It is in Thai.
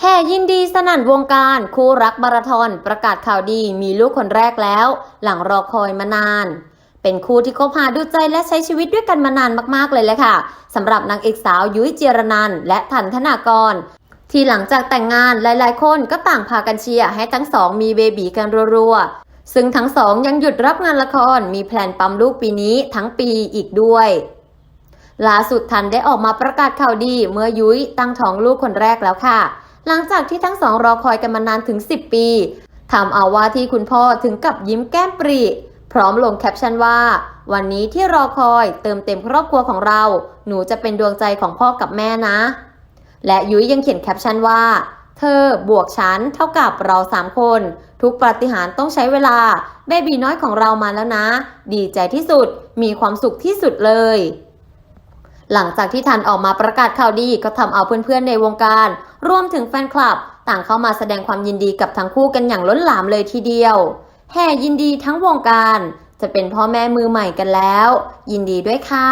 แห่ยินดีสนั่นวงการคู่รักมาราธอนประกาศข่าวดีมีลูกคนแรกแล้ว หลังรอคอยมานาน เป็นคู่ที่คบหาดูใจและใช้ชีวิตด้วยกันมานานมากๆเลยแหละค่ะสำหรับนางเอกสาวยุ้ยเจรนันและทันธนากร ที่หลังจากแต่งงานหลายๆ คนก็ต่างพากันเชียร์ให้ทั้งสองมีเบบีกันรัวๆ ซึ่งทั้งสองยังหยุดรับงานละครมีแพลนปั๊มลูกปีนี้ทั้งปีอีกด้วยล่าสุดทันได้ออกมาประกาศข่าวดีเมื่อยุ้ยตั้งท้องลูกคนแรกแล้วค่ะ หลังจากที่ทั้งสองรอคอยกันมานานถึง 10 ปีทำเอาว่าที่คุณพ่อถึงกับยิ้มแก้มปรี พร้อมลงแคปชั่นว่า วันนี้ที่รอคอยเติมเต็มครอบครัวของเรา หนูจะเป็นดวงใจของพ่อกับแม่นะ และยุ้ยยังเขียนแคปชั่นว่า เธอบวกฉันเท่ากับเราสามคน ทุกปาฏิหาริย์ต้องใช้เวลา เบบีน้อยของเรามาแล้วนะ ดีใจที่สุดมีความสุขที่สุดเลย หลังจากที่ทันออกมาประกาศข่าวดีก็ทำเอาเพื่อนๆในวงการ รวมถึงแฟนคลับ ต่างเข้ามาแสดงความยินดีกับทั้งคู่กันอย่างล้นหลามเลยทีเดียวแห่ยินดีทั้งวงการ จะเป็นพ่อแม่มือใหม่กันแล้ว ยินดีด้วยค่ะ